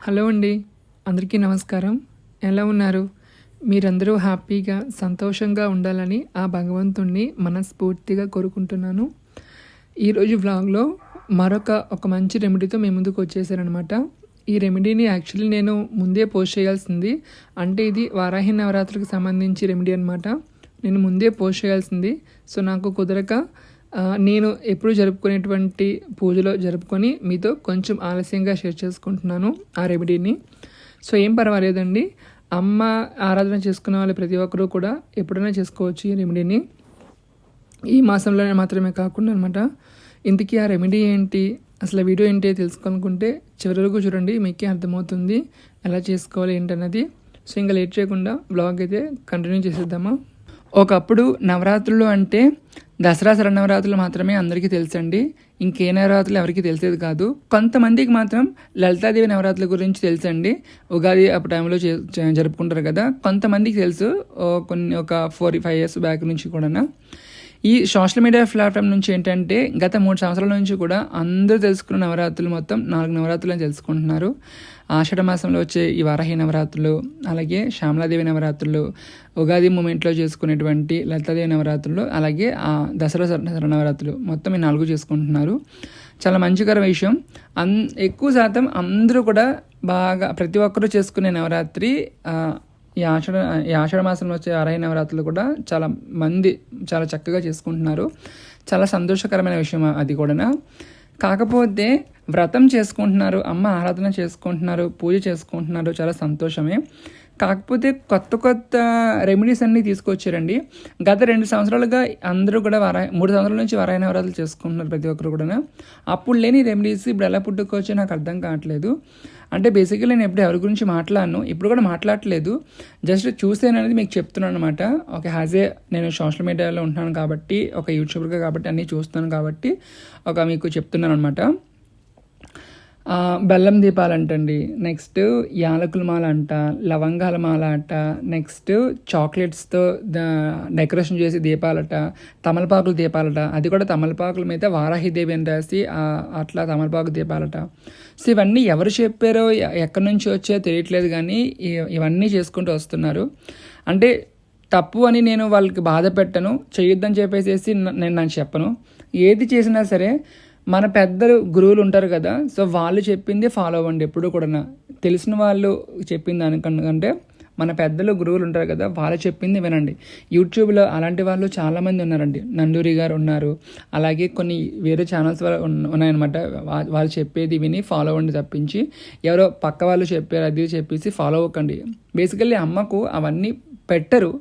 Hello అండి. అందరికీ నమస్కారం. ఎలా ఉన్నారు? మీరందరూ హ్యాపీగా సంతోషంగా ఉండాలని ఆ భగవంతుణ్ణి మనస్ఫూర్తిగా కోరుకుంటున్నాను. ఈరోజు వ్లాగ్లో మరొక ఒక మంచి రెమెడీతో మీ ముందుకు వచ్చేసారనమాట ఈ రెమెడీని యాక్చువల్లీ నేను ముందే పోస్ట్ చేయాల్సింది అంటే ఇది వారాహి నవరాత్రికి సంబంధించి రెమెడీ అనమాట నేను ముందే పోస్ట్ చేయాల్సింది సో నాకు కుదరక నేను ఎప్పుడు జరుపుకునేటువంటి పూజలో జరుపుకొని మీతో కొంచెం ఆలస్యంగా షేర్ చేసుకుంటున్నాను ఆ రెమెడీని. సో ఏం పర్వాలేదండి. అమ్మ ఆరాధన చేసుకునే వాళ్ళు ప్రతి ఒక్కరూ కూడా ఎప్పుడైనా చేసుకోవచ్చు ఈ రెమెడీని. ఈ మాసంలోనే మాత్రమే కాకుండా అనమాట ఇంతకీ ఆ రెమెడీ ఏంటి? అసలు వీడియో ఏంటి తెలుసుకోనుకుంటే చివరి వరకు చూడండి మీకే అర్థమవుతుంది ఎలా చేసుకోవాలి ఏంటన్నది. సో ఇంకా లేట్ చేయకుండా బ్లాగ్ అయితే కంటిన్యూ చేసేద్దామా? ఒకప్పుడు నవరాత్రులు అంటే దసరా శరణవరాత్రులు మాత్రమే అందరికీ తెలుసండి. ఇంకే నవరాత్రులు ఎవరికి తెలిసేది కాదు. కొంతమందికి మాత్రం లలితాదేవి నవరాత్రుల గురించి తెలుసండి. ఉగాది ఆ టైంలో జరుపుకుంటారు కదా. కొంతమందికి తెలుసు. కొన్ని ఒక ఫోర్ ఫైవ్ ఇయర్స్ బ్యాక్ నుంచి కూడా ఈ సోషల్ మీడియా ప్లాట్ఫామ్ నుంచి ఏంటంటే గత మూడు సంవత్సరాల నుంచి కూడా అందరూ తెలుసుకున్న నవరాత్రులు మొత్తం నాలుగు నవరాత్రులు అని తెలుసుకుంటున్నారు. ఆషాఢ మాసంలో వచ్చే ఈ వారాహి నవరాత్రులు అలాగే శ్యామలాదేవి నవరాత్రులు ఉగాది మూమెంట్లో చేసుకునేటువంటి లలితాదేవి నవరాత్రులు అలాగే ఆ దసరా నవరాత్రులు మొత్తం ఈ నాలుగు చేసుకుంటున్నారు. చాలా మంచికర విషయం. అన్ ఎక్కువ శాతం అందరూ కూడా బాగా ప్రతి ఒక్కరూ చేసుకునే నవరాత్రి ఈ ఆషాఢ ఈ ఆషాఢ మాసంలో వచ్చే అరవై నవరాత్రులు కూడా చాలా మంది చాలా చక్కగా చేసుకుంటున్నారు. చాలా సంతోషకరమైన విషయం అది కూడా కాకపోతే వ్రతం చేసుకుంటున్నారు అమ్మ ఆరాధన చేసుకుంటున్నారు పూజ చేసుకుంటున్నారు చాలా సంతోషమే. కాకపోతే కొత్త కొత్త రెమెడీస్ అన్నీ తీసుకొచ్చారండి. గత రెండు సంవత్సరాలుగా అందరూ కూడా వారా మూడు సంవత్సరాల నుంచి వారాయ నవరాత్రులు చేసుకుంటున్నారు ప్రతి ఒక్కరు కూడా అప్పుడు లేని రెమెడీస్ ఇప్పుడు ఎలా పుట్టుకోవచ్చో నాకు అర్థం కావట్లేదు. అంటే బేసిక్గా నేను ఎప్పుడు ఎవరి గురించి మాట్లాడను ఇప్పుడు కూడా మాట్లాడట్లేదు. జస్ట్ చూసాననేది మీకు చెప్తున్నాను అనమాట ఒక హ్యాజ్ ఏ నేను సోషల్ మీడియాలో ఉంటున్నాను కాబట్టి ఒక యూట్యూబర్గా కాబట్టి అన్నీ చూస్తున్నాను కాబట్టి ఒక మీకు చెప్తున్నాను అనమాట బెల్లం దీపాలు అంటండి నెక్స్ట్ యాలకుల మాల అంట లవంగాల మాల అట నెక్స్ట్ చాక్లెట్స్తో డెకరేషన్ చేసి దీపాలట తమలపాకుల దీపాలట. అది కూడా తమలపాకుల మీద వారాహిదేవి అని రాసి అట్లా తమలపాకు దీపాలట. సో ఇవన్నీ ఎవరు చెప్పారో ఎక్కడి నుంచి వచ్చాయో తెలియట్లేదు కానీ ఇవన్నీ చేసుకుంటూ వస్తున్నారు. అంటే తప్పు అని నేను వాళ్ళకి బాధ పెట్టను చేయొద్దని చెప్పేసి నేను నాకు చెప్పను. ఏది చేసినా సరే మన పెద్దలు గురువులు ఉంటారు కదా సో వాళ్ళు చెప్పింది ఫాలో అవ్వండి ఎప్పుడు కూడా తెలిసిన వాళ్ళు చెప్పిన దానికంటే మన పెద్దలు గురువులు ఉంటారు కదా వాళ్ళు చెప్పింది వినండి. యూట్యూబ్లో అలాంటి వాళ్ళు చాలామంది ఉన్నారండి. నందూరి గారు ఉన్నారు. అలాగే కొన్ని వేరే ఛానల్స్ వాళ్ళు ఉన్నాయన్నమాట. వాళ్ళు చెప్పేది విని ఫాలో అవ్వండి తప్పించి ఎవరో పక్క వాళ్ళు చెప్పారు అది చెప్పేసి ఫాలో అవ్వకండి. బేసికల్లీ అమ్మకు అవన్నీ పెట్టరు.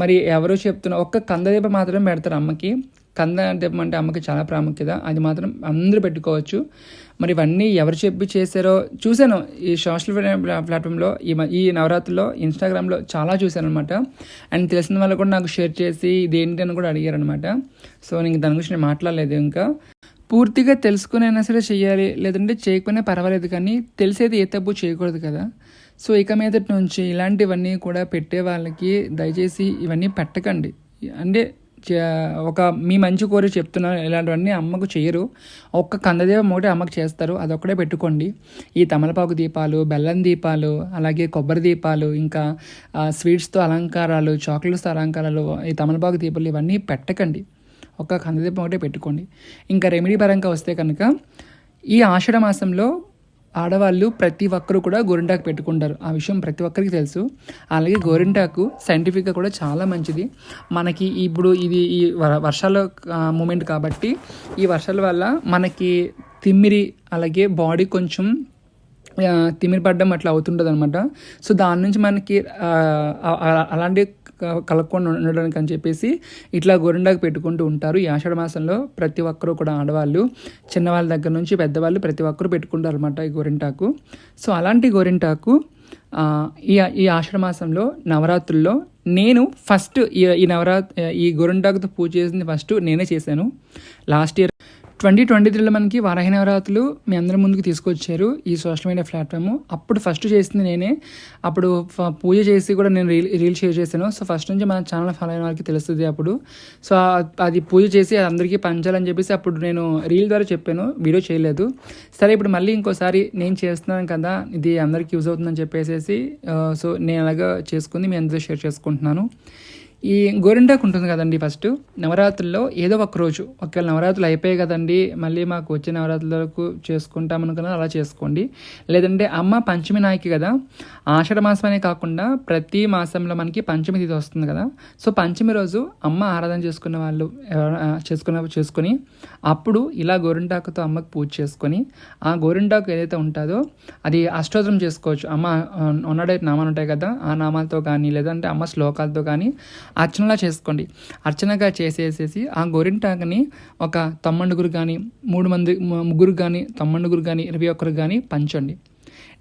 మరి ఎవరో చెప్తున్న ఒక్క కందదీప మాత్రం పెడతారు అమ్మకి. కంద దీపం అంటే అమ్మకి చాలా ప్రాముఖ్యత. అది మాత్రం అందరూ పెట్టుకోవచ్చు. మరి ఇవన్నీ ఎవరు చెప్పి చేశారో చూశాను. ఈ సోషల్ మీడియా ప్లా- ప్లాట్ఫామ్లో ఈ ఈ నవరాత్రిలో ఇన్స్టాగ్రామ్లో చాలా చూశాను అనమాట అండ్ తెలిసిన వాళ్ళు కూడా నాకు షేర్ చేసి ఇదేంటి అని కూడా అడిగారనమాట సో నేను దాని గురించి నేను మాట్లాడలేదు ఇంకా. పూర్తిగా తెలుసుకునైనా సరే చేయాలి లేదంటే చేయకపోయినా పర్వాలేదు కానీ తెలిసేది ఏ తప్పు చేయకూడదు కదా. సో ఇక మీదటి నుంచి ఇలాంటివన్నీ కూడా పెట్టే వాళ్ళకి దయచేసి ఇవన్నీ పెట్టకండి. అంటే ఒక మీ మంచి కోరి చెప్తున్నాను ఇలాంటివన్నీ అమ్మకు చేయరు. ఒక్క కందదీపం ఒకటి అమ్మకు చేస్తారు. అదొక్కడే పెట్టుకోండి. ఈ తమలపాకు దీపాలు బెల్లం దీపాలు అలాగే కొబ్బరి దీపాలు ఇంకా స్వీట్స్తో అలంకారాలు చాక్లెట్స్తో అలంకారాలు ఈ తమలపాకు దీపాలు ఇవన్నీ పెట్టకండి. ఒక కందదీపం ఒకటే పెట్టుకోండి. ఇంకా రెమెడీ పరంగా వస్తే కనుక ఈ ఆషాఢ మాసంలో ఆడవాళ్ళు ప్రతి ఒక్కరు కూడా గోరింటాకు పెట్టుకుంటారు. ఆ విషయం ప్రతి ఒక్కరికి తెలుసు. అలాగే గోరింటాకు సైంటిఫిక్గా కూడా చాలా మంచిది. మనకి ఇప్పుడు ఇది ఈ వ- వర్షాల మూమెంట్ కాబట్టి ఈ వర్షాల వల్ల మనకి తిమ్మిరి అలాగే బాడీ కొంచెం తిమ్మిరి పడ్డం అట్లా అవుతుంటుంది అనమాట సో దాని నుంచి మనకి అలాంటి కలగకుండా ఉండడానికి అని చెప్పేసి ఇట్లా గోరిండాకు పెట్టుకుంటూ ఉంటారు. ఈ ఆషాఢ మాసంలో ప్రతి ఒక్కరూ కూడా ఆడవాళ్ళు చిన్నవాళ్ళ దగ్గర నుంచి పెద్దవాళ్ళు ప్రతి ఒక్కరు పెట్టుకుంటారు అనమాట ఈ గోరింటాకు. సో అలాంటి గోరింటాకు ఈ ఈ ఆషాఢ మాసంలో నవరాత్రుల్లో నేను ఫస్ట్ ఈ ఈ నవరాత్రి ఈ గోరింటాకుతో పూజ చేసింది ఫస్ట్ నేనే చేశాను. లాస్ట్ ఇయర్ ట్వంటీ ట్వంటీ త్రీలో మనకి వారాహి నవరాత్రులు మీ అందరి ముందుకు తీసుకొచ్చారు ఈ సోషల్ మీడియా ప్లాట్ఫామ్. అప్పుడు ఫస్ట్ చేసింది నేనే. అప్పుడు పూజ చేసి కూడా నేను రీల్ రీల్ షేర్ చేశాను. సో ఫస్ట్ నుంచి మన ఛానల్ ఫాలో అయిన వాళ్ళకి తెలుస్తుంది అప్పుడు. సో అది పూజ చేసి అది అందరికీ పంచాలని చెప్పేసి అప్పుడు నేను రీల్ ద్వారా చెప్పాను. వీడియో చేయలేదు. సరే ఇప్పుడు మళ్ళీ ఇంకోసారి నేను చేస్తున్నాను కదా ఇది అందరికీ యూజ్ అవుతుందని చెప్పేసి సో నేను అలాగా చేసుకుని మీ అందరూ షేర్ చేసుకుంటున్నాను. ఈ గోరింటాకు ఉంటుంది కదండి ఫస్ట్. నవరాత్రుల్లో ఏదో ఒక రోజు. ఒకవేళ నవరాత్రులు అయిపోయాయి కదండి మళ్ళీ మాకు వచ్చే నవరాత్రులకు చేసుకుంటాం అనుకున్నా అలా చేసుకోండి. లేదంటే అమ్మ పంచమి నాయకి కదా ఆషాఢ మాసం అనే కాకుండా ప్రతి మాసంలో మనకి పంచమి తిథి వస్తుంది కదా. సో పంచమి రోజు అమ్మ ఆరాధన చేసుకున్న వాళ్ళు చేసుకున్న చేసుకొని అప్పుడు ఇలా గోరింటాకుతో అమ్మకు పూజ చేసుకొని ఆ గోరింటాకు ఏదైతే ఉంటుందో అది అష్టోత్తరం చేసుకోవచ్చు. అమ్మ ఉన్నాడే నామాలు ఉంటాయి కదా ఆ నామాలతో కానీ లేదంటే అమ్మ శ్లోకాలతో కానీ అర్చనలా చేసుకోండి. అర్చనగా చేసేసేసి ఆ గోరింటాకుని ఒక తమ్మండుగురు కానీ మూడు మంది ముగ్గురు కానీ తమ్మండుగురు కానీ ఇరవై ఒక్కరు కానీ పంచండి.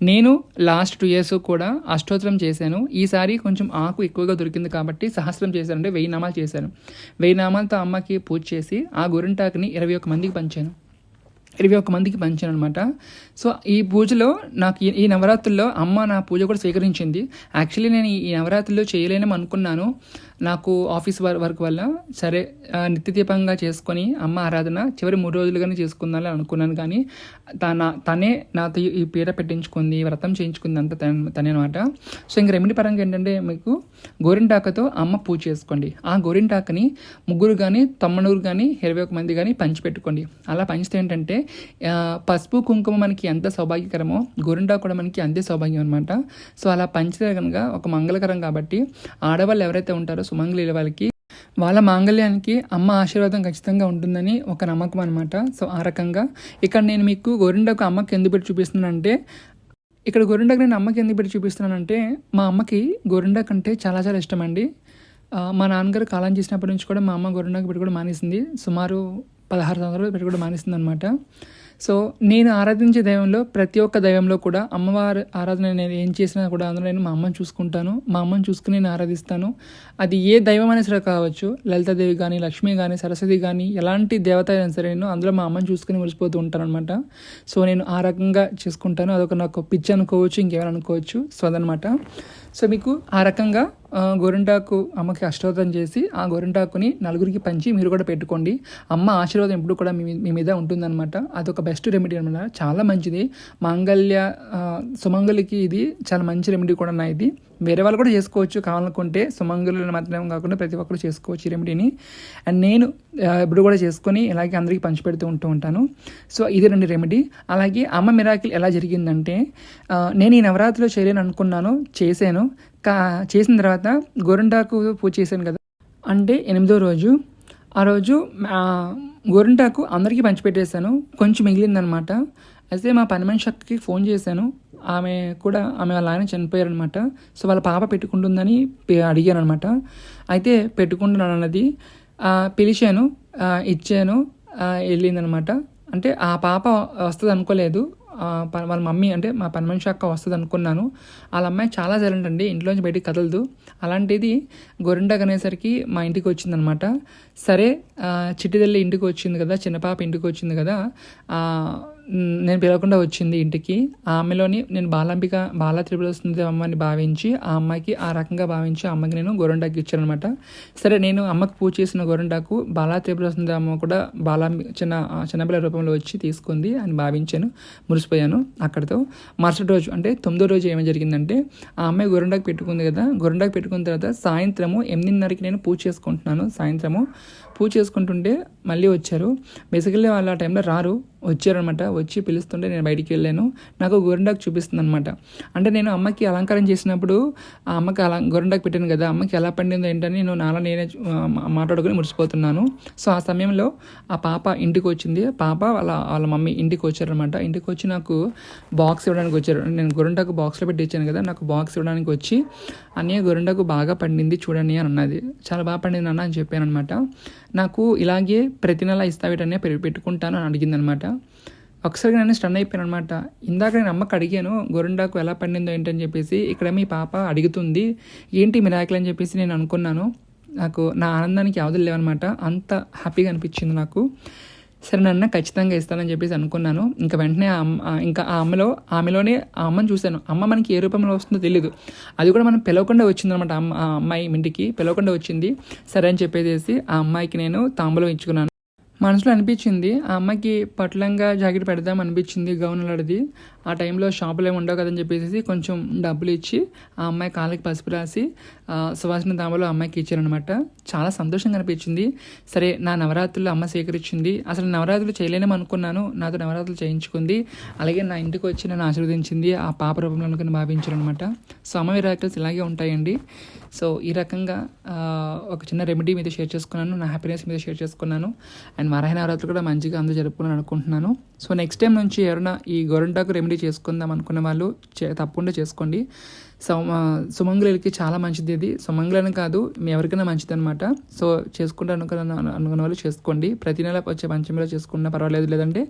నేను లాస్ట్ టూ ఇయర్స్ కూడా అష్టోత్తరం చేశాను. ఈసారి కొంచెం ఆకు ఎక్కువగా దొరికింది కాబట్టి సహస్రం చేశాను. అంటే వెయ్యి నామాలు చేశాను. వెయ్యి నామాలతో అమ్మకి పూజ చేసి ఆ గోరింటాకుని ఇరవై ఒక్క మందికి పంచాను. ఇరవై ఒక్క మందికి పంచాను అనమాట సో ఈ పూజలో నాకు ఈ- ఈ నవరాత్రుల్లో అమ్మ నా పూజ కూడా స్వీకరించింది. యాక్చువల్లీ నేను ఈ నవరాత్రుల్లో చేయలేనని అనుకున్నాను. నాకు ఆఫీస్ వర్క్ వల్ల సరే నిత్యదీపంగా చేసుకొని అమ్మ ఆరాధన చివరి మూడు రోజులుగానే చేసుకుందాం అనుకున్నాను కానీ తన తనే నాతో ఈ- ఈ పీడ పెట్టించుకుంది వ్రతం చేయించుకుంది అంత తన- తనే అనమాట సో ఇంక రెమెడీ పరంగా ఏంటంటే మీకు గోరింటాకతో అమ్మ పూజ చేసుకోండి. ఆ గోరింటాకని ముగ్గురు కానీ తమ్ముడుగురు కానీ ఇరవై ఒక మంది కానీ పంచిపెట్టుకోండి. అలా పంచితే ఏంటంటే పసుపు కుంకుమ మనకి ఎంత సౌభాగ్యకరమో గోరింటాకు కూడా మనకి అంతే సౌభాగ్యం అనమాట సో అలా పంచితే కనుక ఒక మంగళకరం కాబట్టి ఆడవాళ్ళు ఎవరైతే ఉంటారో సుమంగళీల వాళ్ళకి వాళ్ళ మాంగళ్యానికి అమ్మ ఆశీర్వాదం ఖచ్చితంగా ఉంటుందని ఒక నమ్మకం అనమాట సో ఆ రకంగా. ఇక్కడ నేను మీకు గోరిండకు అమ్మకి ఎందుకు పెట్టి చూపిస్తున్నానంటే ఇక్కడ గోరిండకు నేను అమ్మకి ఎందుకు పెట్టి చూపిస్తున్నానంటే మా అమ్మకి గోరింటాకు అంటే చాలా చాలా ఇష్టం అండి మా నాన్నగారు కాలం చేసినప్పటి నుంచి కూడా మా అమ్మ గోరిండకు పెట్టి కూడా మానేసింది. సుమారు పదహారు సంవత్సరాలు పెట్టి కూడా మానేసింది అనమాట సో నేను ఆరాధించే దైవంలో ప్రతి ఒక్క దైవంలో కూడా అమ్మవారి ఆరాధన నేను ఏం చేసినా కూడా అందులో నేను మా అమ్మని చూసుకుంటాను. మా అమ్మని చూసుకుని నేను ఆరాధిస్తాను. అది ఏ దైవం అయినా సరే కావచ్చు లలితాదేవి కానీ లక్ష్మి కానీ సరస్వతి కానీ ఎలాంటి దేవత అయినా సరే నేను అందులో మా అమ్మని చూసుకుని మురిసిపోతూ ఉంటాను అనమాట సో నేను ఆ రకంగా చేసుకుంటాను. అదొక నాకు పిచ్చి అనుకోవచ్చు ఇంకేమైనా అనుకోవచ్చు. సో అదనమాట సో మీకు ఆ రకంగా గోరింటాకు అమ్మకి అష్టోత్తరం చేసి ఆ గోరింటాకుని నలుగురికి పంచి మీరు కూడా పెట్టుకోండి. అమ్మ ఆశీర్వాదం ఎప్పుడు కూడా మీ మీ మీద ఉంటుందన్నమాట. అదొక బెస్ట్ రెమెడీ అనమాట చాలా మంచిది. మాంగళ్య సుమంగలికి సుమంగళికి ఇది చాలా మంచి రెమెడీ కూడా నా ఇది. వేరే వాళ్ళు కూడా చేసుకోవచ్చు. కావాలనుకుంటే సుమంగళులు మాత్రమే కాకుండా ప్రతి ఒక్కరు చేసుకోవచ్చు ఈ రెమెడీని అండ్ నేను ఇప్పుడు కూడా చేసుకొని ఇలాగే అందరికీ పంచిపెడుతూ ఉంటూ ఉంటాను. సో ఇది రెండు రెమెడీ అలాగే అమ్మ మిరాకిల్ ఎలా జరిగిందంటే నేను ఈ నవరాత్రిలో చేయలేను అనుకున్నాను చేశాను. కా చేసిన తర్వాత గోరింటాకు పూజ చేశాను కదా. అంటే ఎనిమిదో రోజు. ఆ రోజు గోరింటాకు అందరికీ పంచిపెట్టేశాను. కొంచెం మిగిలిందనమాట. అయితే మా పని మనిషి అక్కకి ఫోన్ చేశాను. ఆమె కూడా ఆమె వాళ్ళ ఆయన చనిపోయారనమాట. సో వాళ్ళ పాప పెట్టుకుంటుందని అడిగాను అనమాట అయితే పెట్టుకుంటున్నాను అన్నది పిలిచాను ఇచ్చాను వెళ్ళిందనమాట. అంటే ఆ పాప వస్తుంది అనుకోలేదు వాళ్ళ మమ్మీ అంటే మా పని మనిషి అక్క వస్తుంది అనుకున్నాను. వాళ్ళ అమ్మాయి చాలా సైలెంట్ అండి ఇంట్లోంచి బయటికి కదలదు. అలాంటిది గొరింటాకు అనేసరికి మా ఇంటికి వచ్చిందనమాట. సరే చిట్టిదల్లి ఇంటికి వచ్చింది కదా చిన్న పాప ఇంటికి వచ్చింది కదా నేను పిలవకుండా వచ్చింది ఇంటికి. ఆ ఆమెలోని నేను బాలాంబిక బాలా త్రిపుర వస్తుంది అమ్మని భావించి ఆ అమ్మాయికి ఆ రకంగా భావించి ఆ అమ్మకి నేను గోరంటాకు ఇచ్చాను అనమాట సరే నేను అమ్మకి పూజ చేసిన గోరంటాకు బాలా త్రిపుర వస్తుంది అమ్మ కూడా బాలాంబి చిన్న చిన్నపిల్ల రూపంలో వచ్చి తీసుకుంది అని భావించాను మురిసిపోయాను అక్కడితో. మరుసటి రోజు అంటే తొమ్మిదో రోజు ఏమి జరిగిందంటే ఆ అమ్మాయి గోరంటాకు పెట్టుకుంది కదా గోరంటాకు పెట్టుకున్న తర్వాత సాయంత్రము ఎనిమిదిన్నరకి నేను పూజ చేసుకుంటున్నాను. సాయంత్రము పూజ చేసుకుంటుంటే మళ్ళీ వచ్చారు. బేసికల్లీ వాళ్ళు ఆ టైంలో రారు. వచ్చారనమాట వచ్చి పిలుస్తుంటే నేను బయటికి వెళ్ళాను. నాకు గోరిండాకు చూపిస్తుంది అనమాట అంటే నేను అమ్మకి అలంకారం చేసినప్పుడు ఆ అమ్మకి అలా గోరిండాకు పెట్టాను కదా అమ్మకి ఎలా పండిందో ఏంటని నేను నాలా నేనే మాట్లాడుకుని మాట్లాడుకొని మురిసిపోతున్నాను. సో ఆ సమయంలో ఆ పాప ఇంటికి వచ్చింది. పాప వాళ్ళ వాళ్ళ మమ్మీ ఇంటికి వచ్చారనమాట ఇంటికి వచ్చి నాకు బాక్స్ ఇవ్వడానికి వచ్చారు. నేను గొరంటాకు బాక్స్లో పెట్టి ఇచ్చాను కదా నాకు బాక్స్ ఇవ్వడానికి వచ్చి అన్నయ్య గొరండకు బాగా పండింది చూడండి అని అన్నది. చాలా బాగా పండింది అన్న అని చెప్పాను అనమాట నాకు ఇలాగే ప్రతి నెల ఇస్తావిటనే పెట్టుకుంటాను అని అడిగింది అనమాట ఒకసారి నేను స్టన్ అయిపోయాను అనమాట ఇందాక నేను అమ్మకి అడిగాను గొరండాకు ఎలా పండిందో ఏంటని చెప్పేసి ఇక్కడ మీ పాప అడుగుతుంది ఏంటి మిరాకిల్ అని చెప్పేసి నేను అనుకున్నాను. నాకు నా ఆనందానికి అవధులు లేవనమాట అంత హ్యాపీగా అనిపించింది నాకు. సరే నాన్న ఖచ్చితంగా ఇస్తానని చెప్పేసి అనుకున్నాను. ఇంకా వెంటనే ఆ అమ్మ ఇంకా ఆ అమ్మలో ఆమెలోనే ఆ అమ్మని చూశాను. అమ్మ మనకి ఏ రూపంలో వస్తుందో తెలియదు అది కూడా మనం పిలవకుండా వచ్చిందనమాట అమ్మ ఆ అమ్మాయి ఇంటికి పిలవకుండా వచ్చింది. సరే అని చెప్పేసి ఆ అమ్మాయికి నేను తాంబూలం ఇచ్చుకున్నాను. మనసులో అనిపించింది ఆ అమ్మాయికి పట్లంగా జాకెట్ పెడదాం అనిపించింది గౌన్ లాంటిది ఆ టైంలో షాపులు ఏమి ఉండవు కదని చెప్పేసి కొంచెం డబ్బులు ఇచ్చి ఆ అమ్మాయి కాళ్ళకి పసుపు రాసి సువాసన దామలో అమ్మాయికి ఇచ్చారనమాట చాలా సంతోషంగా అనిపించింది. సరే నా నవరాత్రులు అమ్మ సేకరించింది అసలు నవరాత్రులు చేయలేనేమో అనుకున్నాను. నాతో నవరాత్రులు చేయించుకుంది. అలాగే నా ఇంటికి వచ్చి నన్ను ఆశీర్వదించింది. ఆ పాప రూపంలో అనుకుని భావించారనమాట సో అమ్మ మిరాకిల్స్ ఇలాగే ఉంటాయండి. సో ఈ రకంగా ఒక చిన్న రెమెడీ మీద షేర్ చేసుకున్నాను. నా హ్యాపీనెస్ మీద షేర్ చేసుకున్నాను. అండ్ వరాహ నవరాత్రులు కూడా మంచిగా అందరూ జరుపుకున్నాను అనుకుంటున్నాను. సో నెక్స్ట్ టైం నుంచి ఎవరైనా ఈ గోరంటాకు రెమెడీ చేసుకుందాం అనుకున్న వాళ్ళు చే తప్పకుండా చేసుకోండి. సుమంగులకి చాలా మంచిది ఇది సుమంగులని కాదు మీ ఎవరికైనా మంచిది అనమాట సో చేసుకుంటే అనుకున్న అనుకున్న వాళ్ళు చేసుకోండి. ప్రతి నెల వచ్చే పంచమిలో చేసుకున్నా పర్వాలేదు. లేదంటే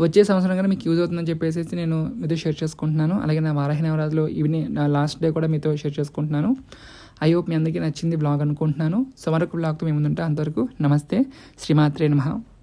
వచ్చే సంవత్సరం కానీ మీకు యూజ్ అవుతుందని చెప్పేసి నేను మీతో షేర్ చేసుకుంటున్నాను. అలాగే నా వారాహి నవరాత్రిలో ఈవినింగ్ నా లాస్ట్ డే కూడా మీతో షేర్ చేసుకుంటున్నాను. ఐ హోప్ మీ అందరికీ నచ్చింది బ్లాగ్ అనుకుంటున్నాను. సో మరొక బ్లాగ్తో మేము ముందుంటే. అంతవరకు నమస్తే. శ్రీమాత్రే నమ.